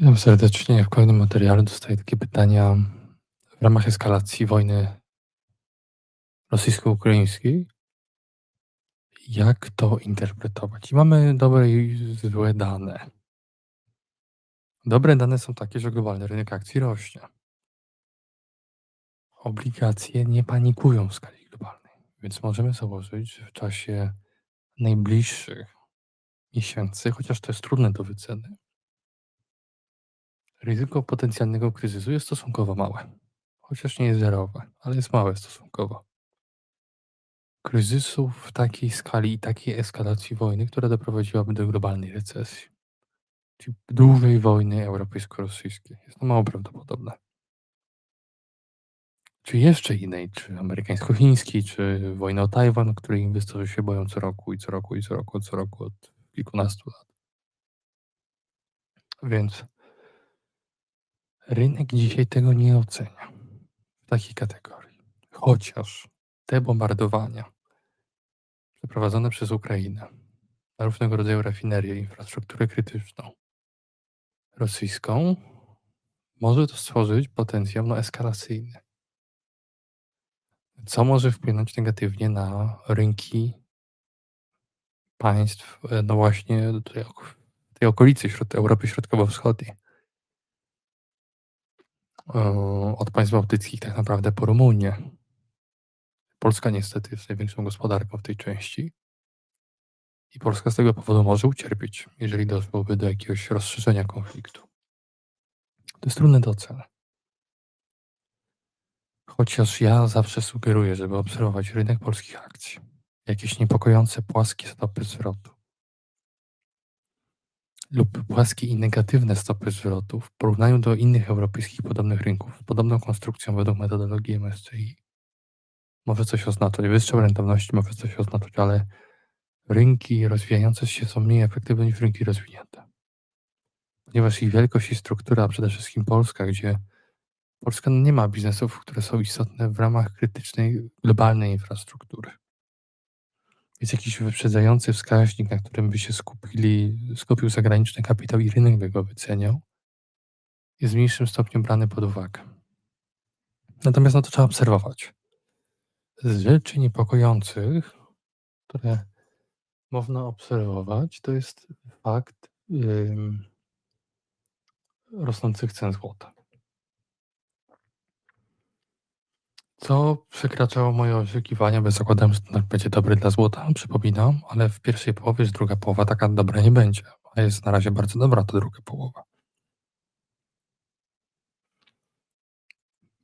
Witam serdecznie. W kolejnym materiale dostaję takie pytania w ramach eskalacji wojny rosyjsko-ukraińskiej. Jak to interpretować? I mamy dobre i złe dane. Dobre dane są takie, że globalny rynek akcji rośnie. Obligacje nie panikują w skali globalnej, więc możemy założyć, że w czasie najbliższych miesięcy, chociaż to jest trudne do wyceny, Ryzyko potencjalnego kryzysu jest stosunkowo małe, chociaż nie jest zerowe, ale jest małe stosunkowo. Kryzysu w takiej skali i takiej eskalacji wojny, która doprowadziłaby do globalnej recesji, czyli dużej wojny europejsko-rosyjskiej. Jest to mało prawdopodobne. Czy jeszcze innej, czy amerykańsko-chińskiej, czy wojny o Tajwan, której inwestorzy się boją co roku i co roku i co roku, co roku od kilkunastu lat. Więc Rynek dzisiaj tego nie ocenia w takiej kategorii. Chociaż te bombardowania przeprowadzone przez Ukrainę na różnego rodzaju rafinerię, infrastrukturę krytyczną rosyjską, może to stworzyć potencjał no, eskalacyjny. Co może wpłynąć negatywnie na rynki państw, e, no właśnie tej, tej okolicy Europy Środkowo-Wschodniej. E, od państw bałtyckich tak naprawdę po Rumunię. Polska niestety jest największą gospodarką w tej części i Polska z tego powodu może ucierpieć, jeżeli doszłoby do jakiegoś rozszerzenia konfliktu. To jest trudne do oceny. Chociaż ja zawsze sugeruję, żeby obserwować rynek polskich akcji. Jakieś niepokojące płaskie stopy zwrotu lub płaskie i negatywne stopy zwrotu w porównaniu do innych europejskich podobnych rynków z podobną konstrukcją według metodologii MSCI może coś oznaczać. Wyższą rentowność może coś oznaczać, ale rynki rozwijające się są mniej efektywne niż rynki rozwinięte. Ponieważ ich wielkość i struktura, a przede wszystkim Polska, gdzie Polska nie ma biznesów, które są istotne w ramach krytycznej globalnej infrastruktury. Jest jakiś wyprzedzający wskaźnik, na którym by się skupili, skupił zagraniczny kapitał i rynek by go wyceniał, jest w mniejszym stopniu brany pod uwagę. Natomiast no to trzeba obserwować. Z rzeczy niepokojących, które można obserwować, to jest fakt yy, rosnących cen złota. Co przekraczało moje oczekiwania, bo zakładałem, że ten będzie dobry dla złota, przypominam, ale w pierwszej połowie, że druga połowa taka dobra nie będzie, a jest na razie bardzo dobra ta druga połowa.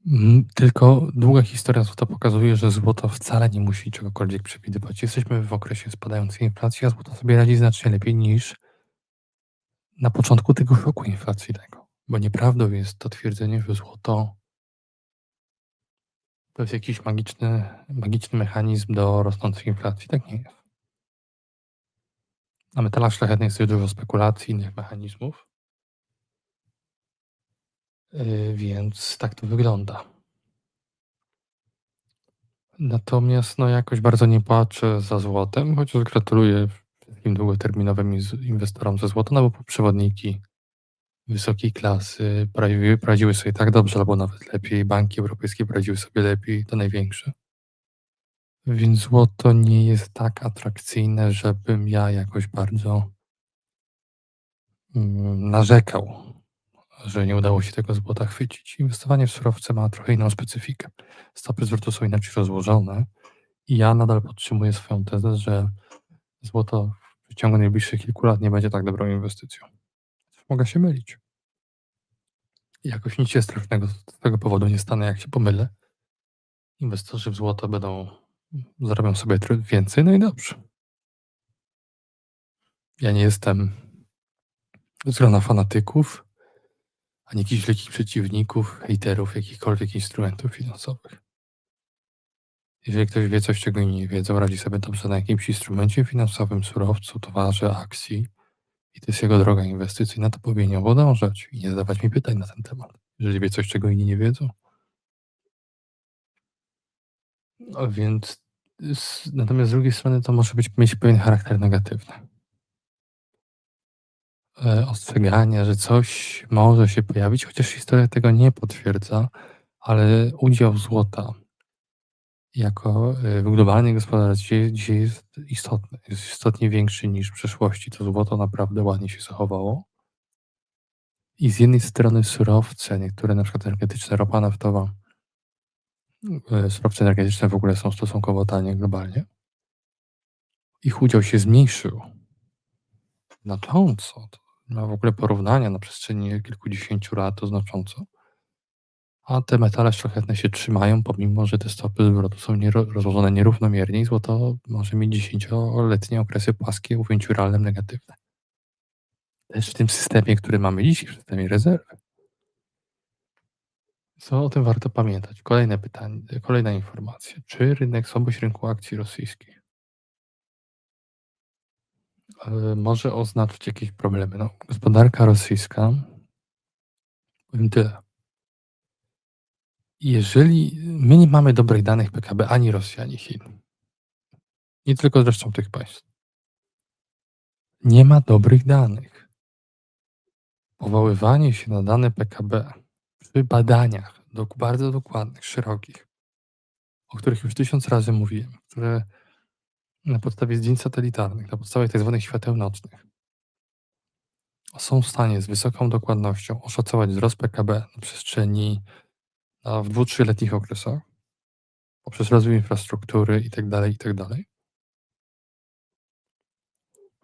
Mm, tylko długa historia złota pokazuje, że złoto wcale nie musi czegokolwiek przewidywać. Jesteśmy w okresie spadającej inflacji, a złoto sobie radzi znacznie lepiej niż na początku tego szoku inflacyjnego. Bo nieprawdą jest to twierdzenie, że złoto to jest jakiś magiczny, magiczny mechanizm do rosnącej inflacji. Tak nie jest. Na metalach szlachetnych jest dużo spekulacji, innych mechanizmów. Yy, więc tak to wygląda. Natomiast no jakoś bardzo nie płaczę za złotem, chociaż gratuluję wszystkim długoterminowym inwestorom ze złota, no bo przewodniki wysokiej klasy poradziły, poradziły sobie tak dobrze, albo nawet lepiej. Banki europejskie poradziły sobie lepiej, te największe. Więc złoto nie jest tak atrakcyjne, żebym ja jakoś bardzo mm, narzekał, że nie udało się tego złota chwycić. Inwestowanie w surowce ma trochę inną specyfikę. Stopy zwrotu są inaczej rozłożone i ja nadal podtrzymuję swoją tezę, że złoto w ciągu najbliższych kilku lat nie będzie tak dobrą inwestycją. Mogę się mylić. Jakoś nic się strasznego z tego powodu nie stanie, jak się pomylę. Inwestorzy w złoto będą, zarobią sobie więcej, no i dobrze. Ja nie jestem z grona fanatyków, ani jakichś wielkich przeciwników, hejterów jakichkolwiek instrumentów finansowych. Jeżeli ktoś wie coś, czego inni nie wiedzą, radzi sobie dobrze na jakimś instrumencie finansowym, surowcu, towarze, akcji, i to jest jego droga inwestycyjna, to powinien podążać i nie zadawać mi pytań na ten temat, jeżeli wie coś, czego inni nie wiedzą. No więc natomiast z drugiej strony to może być, mieć pewien charakter negatywny. e, ostrzegania, że coś może się pojawić, chociaż historia tego nie potwierdza, ale udział złota jako e, w globalnej gospodarce dzisiaj jest istotny. Jest istotnie większy niż w przeszłości. To złoto naprawdę ładnie się zachowało. I z jednej strony surowce, niektóre na przykład energetyczne, ropa naftowa, e, surowce energetyczne w ogóle są stosunkowo tanie globalnie. Ich udział się zmniejszył znacząco. To ma w ogóle porównania na przestrzeni kilkudziesięciu lat to znacząco. A te metale szlachetne się trzymają, pomimo że te stopy zwrotu są niero, rozłożone nierównomiernie złoto może mieć dziesięcioletnie okresy płaskie realnym negatywne. Też w tym systemie, który mamy dziś, w systemie rezerwy. Co o tym warto pamiętać? Kolejne pytanie, kolejna informacja. Czy rynek, słabość rynku akcji rosyjskich e, może oznaczać jakieś problemy? No, gospodarka rosyjska, powiem tyle. Jeżeli my nie mamy dobrych danych PKB ani Rosji, ani Chin, nie tylko zresztą tych państw, nie ma dobrych danych. Powoływanie się na dane PKB przy badaniach bardzo dokładnych, szerokich, o których już tysiąc razy mówiłem, które na podstawie zdjęć satelitarnych, na podstawie tzw. świateł nocnych są w stanie z wysoką dokładnością oszacować wzrost PKB na przestrzeni w dwu, trzyletnich okresach poprzez rozwój infrastruktury itd., itd.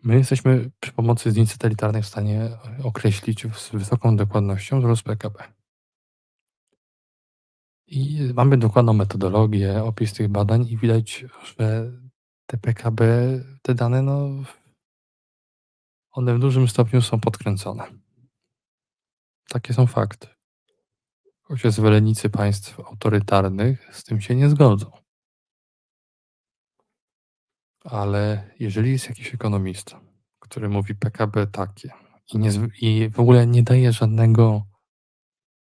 My jesteśmy przy pomocy zdjęć satelitarnych w stanie określić z wysoką dokładnością wzrost PKB. I mamy dokładną metodologię, opis tych badań i widać, że te PKB, te dane, no, one w dużym stopniu są podkręcone. Takie są fakty. Chociaż zwolennicy państw autorytarnych z tym się nie zgodzą. Ale jeżeli jest jakiś ekonomista, który mówi PKB takie i, nie, i w ogóle nie daje żadnego,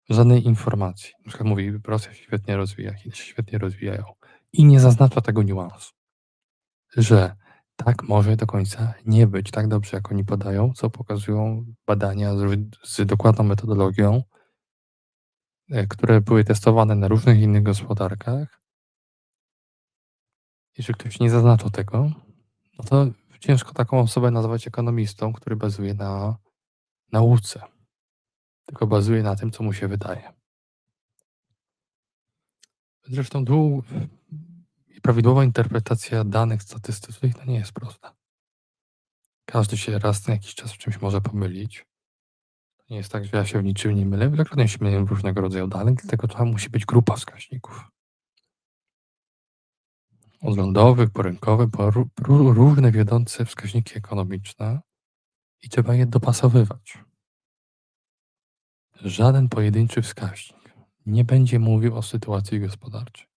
żadnej informacji, na przykład mówi, Rosja się świetnie rozwija, Chiny się świetnie rozwijają i nie zaznacza tego niuansu, że tak może do końca nie być tak dobrze, jak oni podają, co pokazują badania z, z dokładną metodologią, które były testowane na różnych innych gospodarkach. Jeżeli ktoś nie zaznaczył tego, no to ciężko taką osobę nazwać ekonomistą, który bazuje na nauce, tylko bazuje na tym, co mu się wydaje. Zresztą dół i prawidłowa interpretacja danych statystycznych to nie jest prosta. Każdy się raz na jakiś czas w czymś może pomylić. Nie jest tak, że ja się w niczym nie mylę. Wielokrotnie się mylę różnego rodzaju danych, dlatego to musi być grupa wskaźników. Od lądowych, po po różne wiodące wskaźniki ekonomiczne i trzeba je dopasowywać. Żaden pojedynczy wskaźnik nie będzie mówił o sytuacji gospodarczej.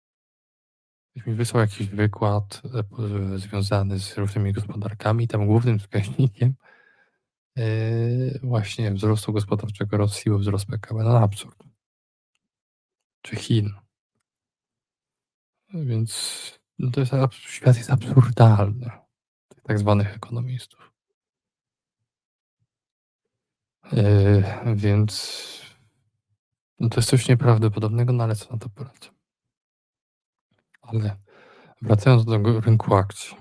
Ktoś mi wysłał jakiś wykład e, związany z różnymi gospodarkami, tam głównym wskaźnikiem Yy, właśnie wzrostu gospodarczego Rosji, siły wzrost PKB. No absurd. Czy Chin. Więc no to jest, świat jest absurdalny. Tych tak zwanych ekonomistów. Yy, więc no to jest coś nieprawdopodobnego, no ale co na to poradzę. Ale wracając do rynku akcji.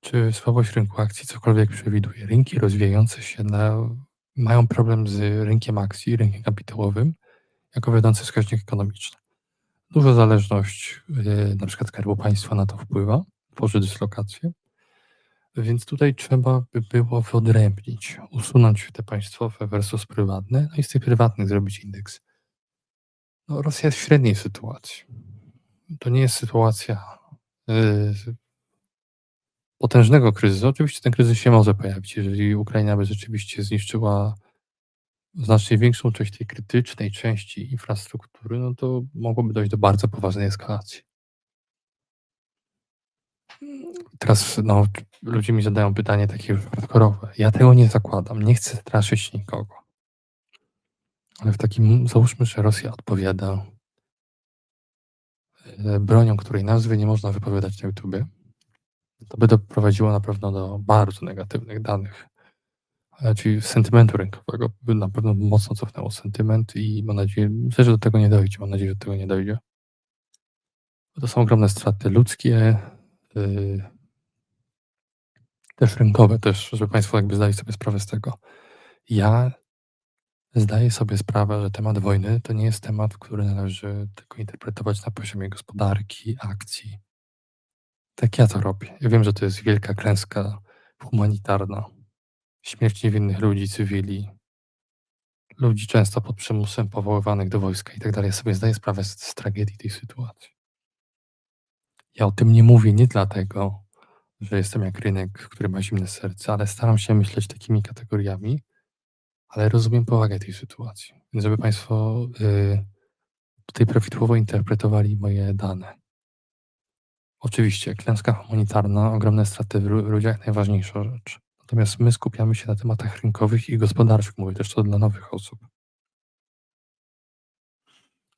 Czy słabość rynku akcji cokolwiek przewiduje? Rynki rozwijające się na, mają problem z rynkiem akcji, rynkiem kapitałowym, jako wiodący wskaźnik ekonomiczny. Duża zależność yy, na przykład Skarbu Państwa na to wpływa, tworzy dyslokację, więc tutaj trzeba by było wyodrębnić, usunąć te państwowe versus prywatne, no i z tych prywatnych zrobić indeks. No, Rosja jest w średniej sytuacji. To nie jest sytuacja yy, potężnego kryzysu. Oczywiście ten kryzys się może pojawić, jeżeli Ukraina by rzeczywiście zniszczyła znacznie większą część tej krytycznej części infrastruktury, no to mogłoby dojść do bardzo poważnej eskalacji. Teraz no, ludzie mi zadają pytanie takie hardkorowe. Ja tego nie zakładam, nie chcę straszyć nikogo. Ale w takim, załóżmy, że Rosja odpowiada e, bronią, której nazwy nie można wypowiadać na YouTubie, to by doprowadziło na pewno do bardzo negatywnych danych czyli sentymentu rynkowego. Na pewno mocno cofnęło sentyment i mam nadzieję, że do tego nie dojdzie. Mam nadzieję, że do tego nie dojdzie. To są ogromne straty ludzkie, yy, też rynkowe, też, żeby Państwo jakby zdali sobie sprawę z tego. Ja zdaję sobie sprawę, że temat wojny to nie jest temat, który należy tylko interpretować na poziomie gospodarki, akcji. Tak ja to robię. Ja wiem, że to jest wielka klęska humanitarna. Śmierć niewinnych ludzi, cywili, ludzi często pod przymusem powoływanych do wojska i tak dalej. Ja sobie zdaję sprawę z, z tragedii tej sytuacji. Ja o tym nie mówię nie dlatego, że jestem jak rynek, który ma zimne serce, ale staram się myśleć takimi kategoriami, ale rozumiem powagę tej sytuacji. Więc żeby Państwo y, tutaj prawidłowo interpretowali moje dane. Oczywiście, klęska humanitarna, ogromne straty w lu- ludziach, najważniejsza rzecz. Natomiast my skupiamy się na tematach rynkowych i gospodarczych, mówię też to dla nowych osób.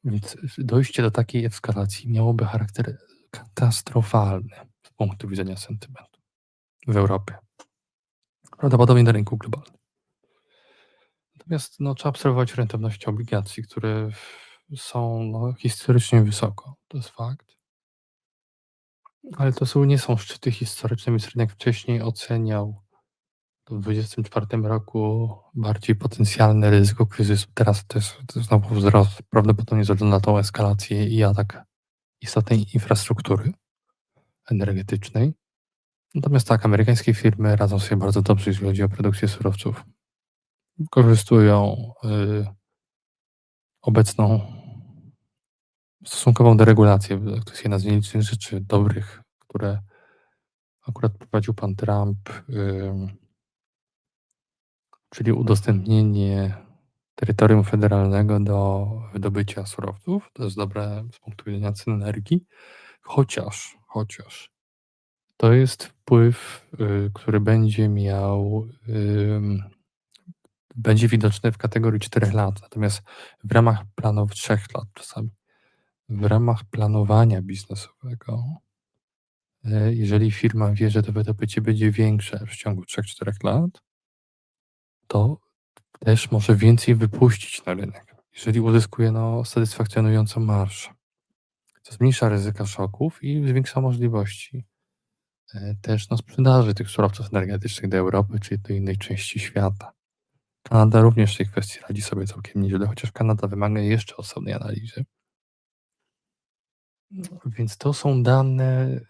Więc dojście do takiej eskalacji miałoby charakter katastrofalny z punktu widzenia sentymentu w Europie. Prawdopodobnie na rynku globalnym. Natomiast no, trzeba obserwować rentowność obligacji, które są no, historycznie wysoko. To jest fakt. Ale to są, nie są szczyty historyczne, rynek wcześniej oceniał w 2024 roku bardziej potencjalne ryzyko kryzysu. Teraz to jest, to jest znowu wzrost, prawdopodobnie ze względu na tą eskalację i atak istotnej infrastruktury energetycznej. Natomiast tak, amerykańskie firmy radzą sobie bardzo dobrze, jeśli chodzi o produkcję surowców. Wykorzystują y, obecną stosunkową deregulację w kwestii jedna z nielicznych rzeczy dobrych, które akurat prowadził pan Trump, czyli udostępnienie terytorium federalnego do wydobycia surowców. To jest dobre z punktu widzenia cen energii, chociaż, chociaż to jest wpływ, y, który będzie miał, będzie widoczny w kategorii 4 lat, natomiast w ramach planów 3 lat czasami. W ramach planowania biznesowego, y, jeżeli firma wie, że to wydobycie będzie większe w ciągu 3-4 lat, to też może więcej wypuścić na rynek, jeżeli uzyskuje no, satysfakcjonującą marżę. To zmniejsza ryzyka szoków i zwiększa możliwości e, też no, sprzedaży tych surowców energetycznych do Europy czy do innej części świata. Kanada również w tej kwestii radzi sobie całkiem nieźle, chociaż Kanada wymaga jeszcze osobnej analizy. Więc to są dane,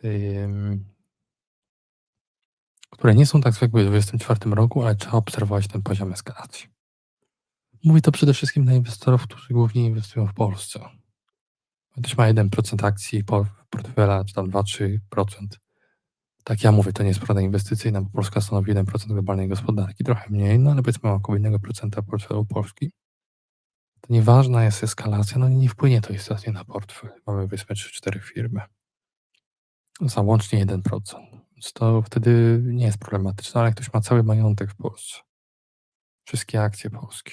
które nie są tak zwykłe w 2024 roku, ale trzeba obserwować ten poziom eskalacji. Mówię to przede wszystkim dla inwestorów, którzy głównie inwestują w Polsce. Ktoś ma 1% akcji po- portfela, czy tam 2-3%. Tak ja mówię, to nie jest prawda inwestycyjna, bo Polska stanowi 1% globalnej gospodarki, trochę mniej, no ale powiedzmy około 1% portfelu Polski. To nieważna jest eskalacja, no nie wpłynie to istotnie na portfel. Mamy powiedzmy 3-4 firmy. Za łącznie 1%. Więc to wtedy nie jest problematyczne, ale jak ktoś ma cały majątek w Polsce, wszystkie akcje polskie,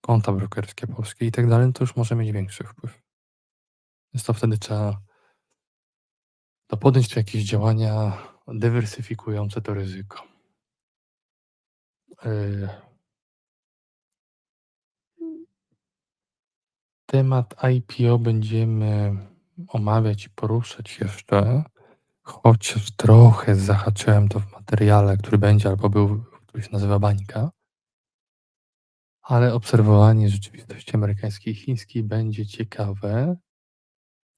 konta brokerskie polskie i tak dalej, no to już może mieć większy wpływ. Więc to wtedy trzeba to podjąć jakieś działania dywersyfikujące to ryzyko. Yy. Temat IPO będziemy omawiać i poruszać jeszcze, chociaż trochę zahaczyłem to w materiale, który będzie albo był, który się nazywa Bańka. Ale obserwowanie rzeczywistości amerykańskiej i chińskiej będzie ciekawe.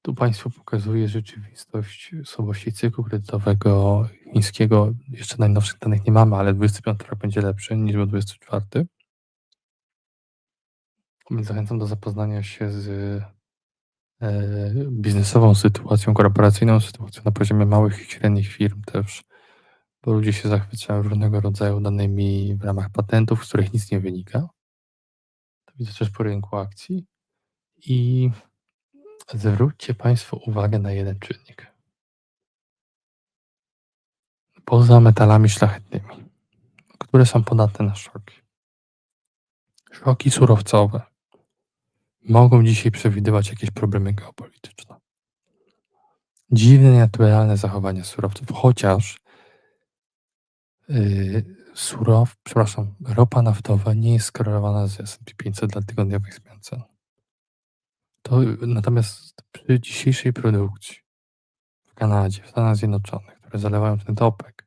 Tu Państwu pokazuję rzeczywistość słabości cyklu kredytowego chińskiego. Jeszcze najnowszych danych nie mamy, ale 25 rok będzie lepszy niż był 24. Więc zachęcam do zapoznania się z e, biznesową sytuacją, korporacyjną sytuacją na poziomie małych i średnich firm też, bo ludzie się zachwycają różnego rodzaju danymi w ramach patentów, z których nic nie wynika. To widzę też po rynku akcji. I zwróćcie Państwo uwagę na jeden czynnik. Poza metalami szlachetnymi, które są podatne na szoki. Szoki surowcowe mogą dzisiaj przewidywać jakieś problemy geopolityczne. Dziwne, naturalne zachowania surowców, chociaż yy, surow przepraszam, ropa naftowa nie jest skorelowana z S&P 500 dla tygodniowych zmian cen. To natomiast przy dzisiejszej produkcji w Kanadzie, w Stanach Zjednoczonych, które zalewają ten topek,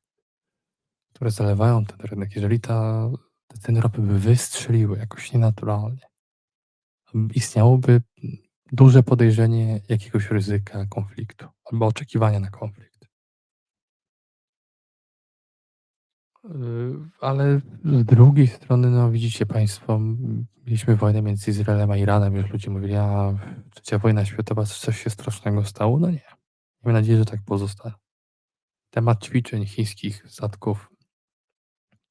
które zalewają ten rynek, jeżeli ta, te ceny ropy by wystrzeliły jakoś nienaturalnie, istniałoby duże podejrzenie jakiegoś ryzyka konfliktu albo oczekiwania na konflikt. Yy, ale z drugiej strony, no widzicie Państwo, mieliśmy wojnę między Izraelem a Iranem, już ludzie mówili, a trzecia wojna światowa, coś się strasznego stało? No nie. Miejmy nadzieję, że tak pozostanie. Temat ćwiczeń chińskich statków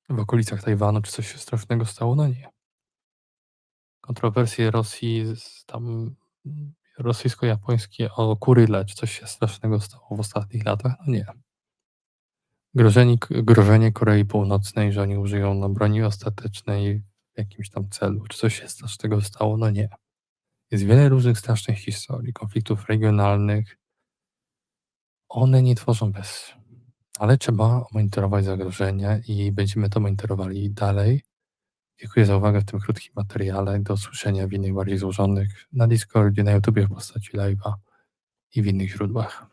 w okolicach Tajwanu, czy coś się strasznego stało? No nie. Kontrowersje Rosji, z tam rosyjsko-japońskie o Kuryle, czy coś się strasznego stało w ostatnich latach? No nie. Grożenie, grożenie Korei Północnej, że oni użyją no, broni ostatecznej w jakimś tam celu. Czy coś się strasznego stało? No nie. Jest wiele różnych strasznych historii, konfliktów regionalnych. One nie tworzą bez. Ale trzeba monitorować zagrożenia i będziemy to monitorowali dalej. Dziękuję za uwagę w tym krótkim materiale. Do usłyszenia w innych bardziej złożonych na Discordzie, na YouTubie w postaci live'a i w innych źródłach.